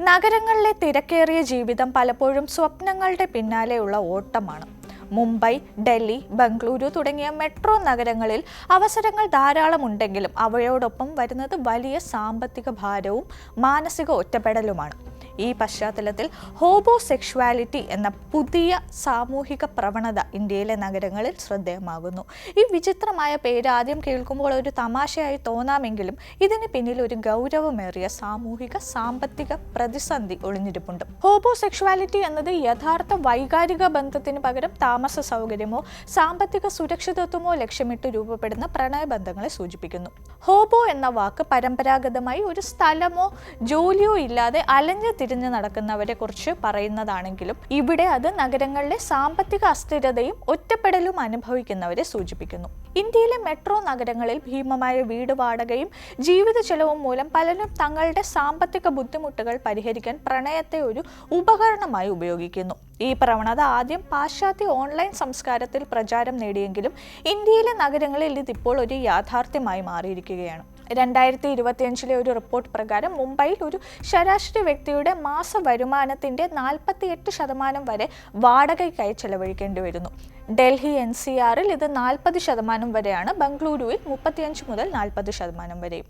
നഗരങ്ങളിലെ തിരക്കേറിയ ജീവിതം പലപ്പോഴും സ്വപ്നങ്ങളുടെ പിന്നാലെയുള്ള ഓട്ടമാണ്. മുംബൈ ഡൽഹി ബംഗളൂരു തുടങ്ങിയ മെട്രോ നഗരങ്ങളിൽ അവസരങ്ങൾ ധാരാളം ഉണ്ടെങ്കിലും അവയോടൊപ്പം വരുന്നത് വലിയ സാമ്പത്തിക ഭാരവും മാനസിക ഒറ്റപ്പെടലുമാണ്. ഈ പശ്ചാത്തലത്തിൽ ഹോബോ സെക്ഷുവാലിറ്റി എന്ന പുതിയ സാമൂഹിക പ്രവണത ഇന്ത്യയിലെ നഗരങ്ങളിൽ ശ്രദ്ധേയമാകുന്നു. ഈ വിചിത്രമായ പേര് ആദ്യം കേൾക്കുമ്പോൾ ഒരു തമാശയായി തോന്നാമെങ്കിലും ഇതിന് പിന്നിൽ ഒരു ഗൗരവമേറിയ സാമൂഹിക സാമ്പത്തിക പ്രതിസന്ധി ഒളിഞ്ഞിരിപ്പുണ്ട്. ഹോബോ സെക്ഷുവാലിറ്റി എന്നത് യഥാർത്ഥ വൈകാരിക ബന്ധത്തിന് പകരം താമസ സൗകര്യമോ സാമ്പത്തിക സുരക്ഷിതത്വമോ ലക്ഷ്യമിട്ട് രൂപപ്പെടുന്ന പ്രണയബന്ധങ്ങളെ സൂചിപ്പിക്കുന്നു. ഹോബോ എന്ന വാക്ക് പരമ്പരാഗതമായി ഒരു സ്ഥലമോ ജോലിയോ ഇല്ലാതെ അലഞ്ഞു തിരിഞ്ഞു നടക്കുന്നവരെ കുറിച്ച് പറയുന്നതാണെങ്കിലും ഇവിടെ അത് നഗരങ്ങളിലെ സാമ്പത്തിക അസ്ഥിരതയും ഒറ്റപ്പെടലും അനുഭവിക്കുന്നവരെ സൂചിപ്പിക്കുന്നു. ഇന്ത്യയിലെ മെട്രോ നഗരങ്ങളിൽ ഭീമമായ വീട് വാടകയും ജീവിത ചെലവും മൂലം പലരും തങ്ങളുടെ സാമ്പത്തിക ബുദ്ധിമുട്ടുകൾ പരിഹരിക്കാൻ പ്രണയത്തെ ഒരു ഉപകരണമായി ഉപയോഗിക്കുന്നു. ഈ പ്രവണത ആദ്യം പാശ്ചാത്യ ഓൺലൈൻ സംസ്കാരത്തിൽ പ്രചാരം നേടിയെങ്കിലും ഇന്ത്യയിലെ നഗരങ്ങളിൽ ഇതിപ്പോൾ ഒരു യാഥാർത്ഥ്യമായി മാറിയിരിക്കുകയാണ്. രണ്ടായിരത്തി ഇരുപത്തിയഞ്ചിലെ ഒരു റിപ്പോർട്ട് പ്രകാരം മുംബൈയിൽ ഒരു ശരാശരി വ്യക്തിയുടെ മാസ വരുമാനത്തിന്റെ നാൽപ്പത്തി എട്ട് ശതമാനം വരെ വാടകയ്ക്കായി ചെലവഴിക്കേണ്ടി വരുന്നു. ഡൽഹി എൻ സി ആറിൽ ഇത് നാൽപ്പത് ശതമാനം വരെയാണ്. ബംഗളൂരുവിൽ മുപ്പത്തിയഞ്ച് മുതൽ നാൽപ്പത് ശതമാനം വരെയും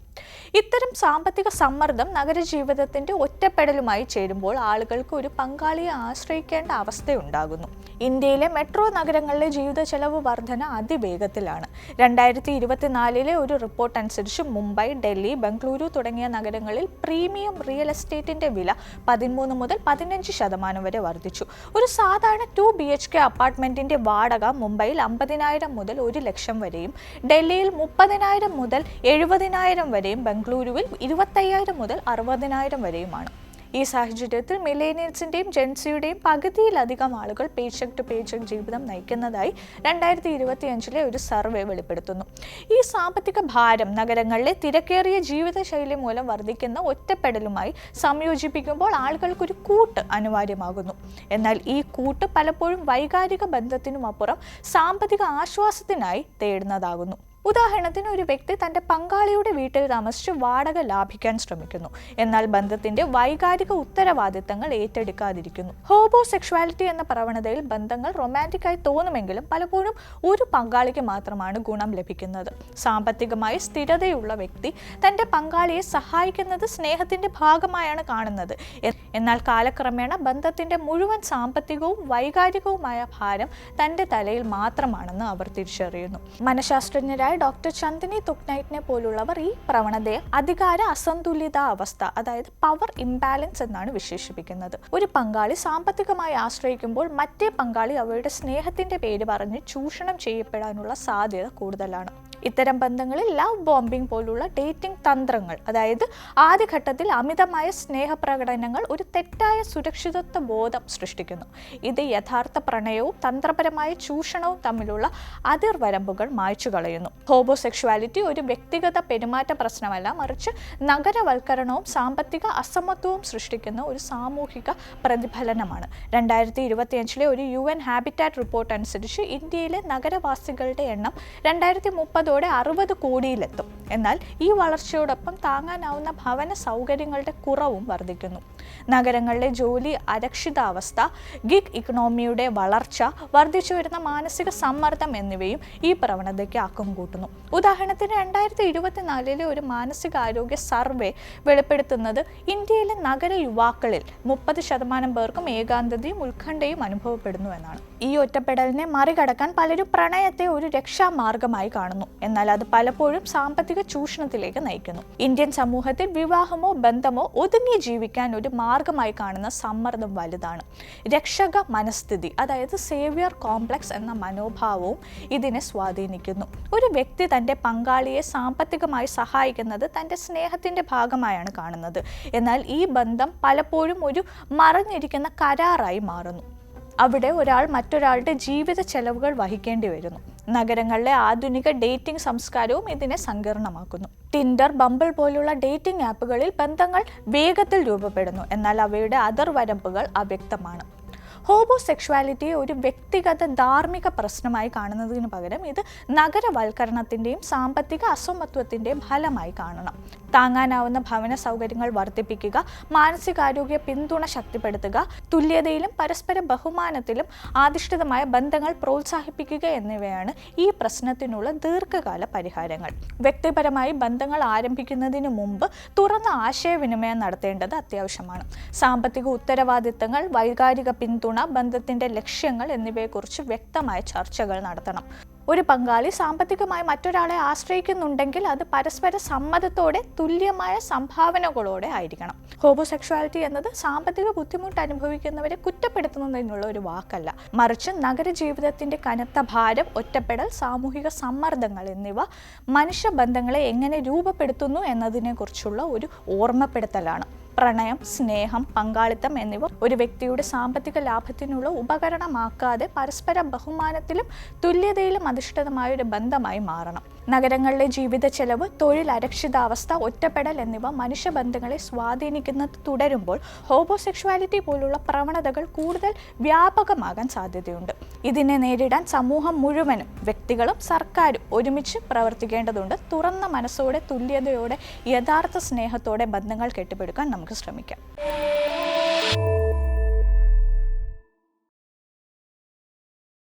ഇത്തരം സാമ്പത്തിക സമ്മർദ്ദം നഗരജീവിതത്തിന്റെ ഒറ്റപ്പെടലുമായി ചേരുമ്പോൾ ആളുകൾക്ക് ഒരു പങ്കാളിയെ ആശ്രയിക്കേണ്ട അവസ്ഥയുണ്ടാകുന്നു. ഇന്ത്യയിലെ മെട്രോ നഗരങ്ങളിലെ ജീവിത ചെലവ് വർധന അതിവേഗത്തിലാണ്. രണ്ടായിരത്തി ഇരുപത്തിനാലിലെ ഒരു റിപ്പോർട്ട് അനുസരിച്ച് മുംബൈ ഡൽഹി ബംഗളൂരു തുടങ്ങിയ നഗരങ്ങളിൽ പ്രീമിയം റിയൽ എസ്റ്റേറ്റിന്റെ വില പതിമൂന്ന് മുതൽ പതിനഞ്ച് ശതമാനം വരെ വർദ്ധിച്ചു. ഒരു സാധാരണ ടു ബി എച്ച് കെ അപ്പാർട്ട്മെന്റിന്റെ വാടക മുംബൈയിൽ അമ്പതിനായിരം മുതൽ ഒരു ലക്ഷം വരെയും ഡൽഹിയിൽ മുപ്പതിനായിരം മുതൽ എഴുപതിനായിരം വരെയും ബംഗളൂരുവിൽ ഇരുപത്തയ്യായിരം മുതൽ അറുപതിനായിരം വരെയുമാണ്. ഈ സാഹചര്യത്തിൽ മിലേനിയൽസിന്റെയും ജെൻസിയുടെയും പകുതിയിലധികം ആളുകൾ പേച്ചക് ടു പേച്ചക് ജീവിതം നയിക്കുന്നതായി രണ്ടായിരത്തി ഇരുപത്തിയഞ്ചിലെ ഒരു സർവേ വെളിപ്പെടുത്തുന്നു. ഈ സാമ്പത്തിക ഭാരം നഗരങ്ങളിലെ തിരക്കേറിയ ജീവിതശൈലി മൂലം വർദ്ധിക്കുന്ന ഒറ്റപ്പെടലുമായി സംയോജിപ്പിക്കുമ്പോൾ ആളുകൾക്കൊരു കൂട്ട് അനിവാര്യമാകുന്നു. എന്നാൽ ഈ കൂട്ട് പലപ്പോഴും വൈകാരിക ബന്ധത്തിനുമപ്പുറം സാമ്പത്തിക ആശ്വാസത്തിനായി തേടുന്നതാകുന്നു. ഉദാഹരണത്തിന് ഒരു വ്യക്തി തന്റെ പങ്കാളിയുടെ വീട്ടിൽ താമസിച്ച് വാടക ലാഭിക്കാൻ ശ്രമിക്കുന്നു. എന്നാൽ ബന്ധത്തിന്റെ വൈകാരിക ഉത്തരവാദിത്തങ്ങൾ ഏറ്റെടുക്കാതിരിക്കുന്നു. ഹോബോ സെക്ഷുവാലിറ്റി എന്ന പ്രവണതയിൽ ബന്ധങ്ങൾ റൊമാന്റിക്കായി തോന്നുമെങ്കിലും പലപ്പോഴും ഒരു പങ്കാളിക്ക് മാത്രമാണ് ഗുണം ലഭിക്കുന്നത്. സാമ്പത്തികമായി സ്ഥിരതയുള്ള വ്യക്തി തന്റെ പങ്കാളിയെ സഹായിക്കുന്നത് സ്നേഹത്തിന്റെ ഭാഗമായാണ് കാണുന്നത്. എന്നാൽ കാലക്രമേണ ബന്ധത്തിന്റെ മുഴുവൻ സാമ്പത്തികവും വൈകാരികവുമായ ഭാരം തന്റെ തലയിൽ മാത്രമാണെന്ന് അവർ തിരിച്ചറിയുന്നു. മനഃശാസ്ത്രജ്ഞരായ ഡോക്ടർ ചന്ദിനി തുക്നൈറ്റിനെ പോലുള്ളവർ ഈ പ്രവണതയെ അധികാര അസന്തുലിത അവസ്ഥ അതായത് പവർ ഇംബാലൻസ് എന്നാണ് വിശേഷിപ്പിക്കുന്നത്. ഒരു പങ്കാളി സാമ്പത്തികമായി ആശ്രയിക്കുമ്പോൾ മറ്റേ പങ്കാളി അവരുടെ സ്നേഹത്തിന്റെ പേര് പറഞ്ഞ് ചൂഷണം ചെയ്യപ്പെടാനുള്ള സാധ്യത കൂടുതലാണ്. ഇത്തരം ബന്ധങ്ങളിൽ ലവ് ബോംബിംഗ് പോലുള്ള ഡേറ്റിംഗ് തന്ത്രങ്ങൾ അതായത് ആദ്യഘട്ടത്തിൽ അമിതമായ സ്നേഹപ്രകടനങ്ങൾ ഒരു തെറ്റായ സുരക്ഷിതത്വ ബോധം സൃഷ്ടിക്കുന്നു. ഇത് യഥാർത്ഥ പ്രണയവും തന്ത്രപരമായ ചൂഷണവും തമ്മിലുള്ള അതിർവരമ്പുകൾ മായ്ച്ചു കളയുന്നു ഹോബോസെക്ഷുവാലിറ്റി ഒരു വ്യക്തിഗത പെരുമാറ്റ പ്രശ്നമല്ല മറിച്ച് നഗരവൽക്കരണവും സാമ്പത്തിക അസമത്വവും സൃഷ്ടിക്കുന്ന ഒരു സാമൂഹിക പ്രതിഫലനമാണ്. രണ്ടായിരത്തി ഇരുപത്തിയഞ്ചിലെ ഒരു യു എൻ ഹാബിറ്റാറ്റ് റിപ്പോർട്ട് അനുസരിച്ച് ഇന്ത്യയിലെ നഗരവാസികളുടെ എണ്ണം രണ്ടായിരത്തി മുപ്പതോടെ അറുപത് കോടിയിലെത്തും. എന്നാൽ ഈ വളർച്ചയോടൊപ്പം താങ്ങാനാവുന്ന ഭവന സൗകര്യങ്ങളുടെ കുറവും വർദ്ധിക്കുന്നു. നഗരങ്ങളിലെ ജോലി അരക്ഷിതാവസ്ഥ ഗിഗ് ഇക്കണോമിയുടെ വളർച്ച വർദ്ധിച്ചു വരുന്ന മാനസിക സമ്മർദ്ദം എന്നിവയും ഈ പ്രവണതയ്ക്ക് ആക്കം കൂട്ടുന്നു. ഉദാഹരണത്തിന് രണ്ടായിരത്തി ഇരുപത്തിനാലിലെ ഒരു മാനസികാരോഗ്യ സർവേ വെളിപ്പെടുത്തുന്നത് ഇന്ത്യയിലെ നഗര യുവാക്കളിൽ മുപ്പത് ശതമാനം പേർക്കും ഏകാന്തതയും ഉത്കണ്ഠയും അനുഭവപ്പെടുന്നു എന്നാണ്. ഈ ഒറ്റപ്പെടലിനെ മറികടക്കാൻ പലരും പ്രണയത്തെ ഒരു രക്ഷാമാർഗമായി കാണുന്നു. എന്നാൽ അത് പലപ്പോഴും സാമ്പത്തിക ചൂഷണത്തിലേക്ക് നയിക്കുന്നു. ഇന്ത്യൻ സമൂഹത്തിൽ വിവാഹമോ ബന്ധമോ ഒതുങ്ങി ജീവിക്കാൻ ഒരു മാർഗമായി കാണുന്ന സമ്മർദ്ദം വലുതാണ്. രക്ഷക മനസ്ഥിതി അതായത് സേവിയർ കോംപ്ലക്സ് എന്ന മനോഭാവവും ഇതിനെ സ്വാധീനിക്കുന്നു. ഒരു വ്യക്തി തന്റെ പങ്കാളിയെ സാമ്പത്തികമായി സഹായിക്കുന്നത് തന്റെ സ്നേഹത്തിന്റെ ഭാഗമായാണ് കാണുന്നത്. എന്നാൽ ഈ ബന്ധം പലപ്പോഴും ഒരു മറഞ്ഞിരിക്കുന്ന കരാറായി മാറുന്നു. അവിടെ ഒരാൾ മറ്റൊരാളുടെ ജീവിത ചെലവുകൾ വഹിക്കേണ്ടി വരുന്നു. നഗരങ്ങളിലെ ആധുനിക ഡേറ്റിംഗ് സംസ്കാരവും ഇതിനെ സങ്കീർണമാക്കുന്നു. ടിൻഡർ ബമ്പിൾ പോലുള്ള ഡേറ്റിംഗ് ആപ്പുകളിൽ ബന്ധങ്ങൾ വേഗത്തിൽ രൂപപ്പെടുന്നു. എന്നാൽ അവയുടെ അതിർവരമ്പുകൾ അവ്യക്തമാണ്. ഹോബോ സെക്ഷുവാലിറ്റിയെ ഒരു വ്യക്തിഗത ധാർമ്മിക പ്രശ്നമായി കാണുന്നതിന് പകരം ഇത് നഗരവൽക്കരണത്തിന്റെയും സാമ്പത്തിക അസമത്വത്തിന്റെയും ഫലമായി കാണണം. താങ്ങാനാവുന്ന ഭവന സൗകര്യങ്ങൾ വർദ്ധിപ്പിക്കുക മാനസികാരോഗ്യ പിന്തുണ ശക്തിപ്പെടുത്തുക തുല്യതയിലും പരസ്പര ബഹുമാനത്തിലും ആധിഷ്ഠിതമായ ബന്ധങ്ങൾ പ്രോത്സാഹിപ്പിക്കുക എന്നിവയാണ് ഈ പ്രശ്നത്തിനുള്ള ദീർഘകാല പരിഹാരങ്ങൾ. വ്യക്തിപരമായി ബന്ധങ്ങൾ ആരംഭിക്കുന്നതിന് മുമ്പ് തുറന്ന ആശയവിനിമയം നടത്തേണ്ടത് അത്യാവശ്യമാണ്. സാമ്പത്തിക ഉത്തരവാദിത്തങ്ങൾ വൈകാരിക പിന്തുണ ബന്ധത്തിന്റെ ലക്ഷ്യങ്ങൾ എന്നിവയെക്കുറിച്ച് വ്യക്തമായ ചർച്ചകൾ നടത്തണം. ഒരു പങ്കാളി സാമ്പത്തികമായി മറ്റൊരാളെ ആശ്രയിക്കുന്നുണ്ടെങ്കിൽ അത് പരസ്പര സമ്മതത്തോടെ തുല്യമായ സംഭാവനകളോടെ ആയിരിക്കണം. ഹോമോസെക്ഷുവാലിറ്റി എന്നത് സാമ്പത്തിക ബുദ്ധിമുട്ട് അനുഭവിക്കുന്നവരെ കുറ്റപ്പെടുത്തുന്നതിനുള്ള ഒരു വാക്കല്ല. മറിച്ച് നഗരജീവിതത്തിന്റെ കനത്ത ഭാരം ഒറ്റപ്പെടൽ സാമൂഹിക സമ്മർദ്ദങ്ങൾ എന്നിവ മനുഷ്യബന്ധങ്ങളെ എങ്ങനെ രൂപപ്പെടുത്തുന്നു എന്നതിനെക്കുറിച്ചുള്ള ഒരു ഓർമ്മപ്പെടുത്തലാണ്. പ്രണയം സ്നേഹം പങ്കാളിത്തം എന്നിവ ഒരു വ്യക്തിയുടെ സാമ്പത്തിക ലാഭത്തിനുള്ള ഉപകരണമാക്കാതെ പരസ്പര ബഹുമാനത്തിലും തുല്യതയിലും അധിഷ്ഠിതമായ ഒരു ബന്ധമായി മാറണം. നഗരങ്ങളിലെ ജീവിത ചെലവ് തൊഴിൽ അരക്ഷിതാവസ്ഥ ഒറ്റപ്പെടൽ എന്നിവ മനുഷ്യബന്ധങ്ങളെ സ്വാധീനിക്കുന്നത് തുടരുമ്പോൾ ഹോബോസെക്ഷുവാലിറ്റി പോലുള്ള പ്രവണതകൾ കൂടുതൽ വ്യാപകമാകാൻ സാധ്യതയുണ്ട്. ഇതിനെ നേരിടാൻ സമൂഹം മുഴുവനും വ്യക്തികളും സർക്കാരും ഒരുമിച്ച് പ്രവർത്തിക്കേണ്ടതുണ്ട്. തുറന്ന മനസ്സോടെ തുല്യതയോടെ യഥാർത്ഥ സ്നേഹത്തോടെ ബന്ധങ്ങൾ കെട്ടിപ്പടുക്കാൻ നമുക്ക് ശ്രമിക്കാം.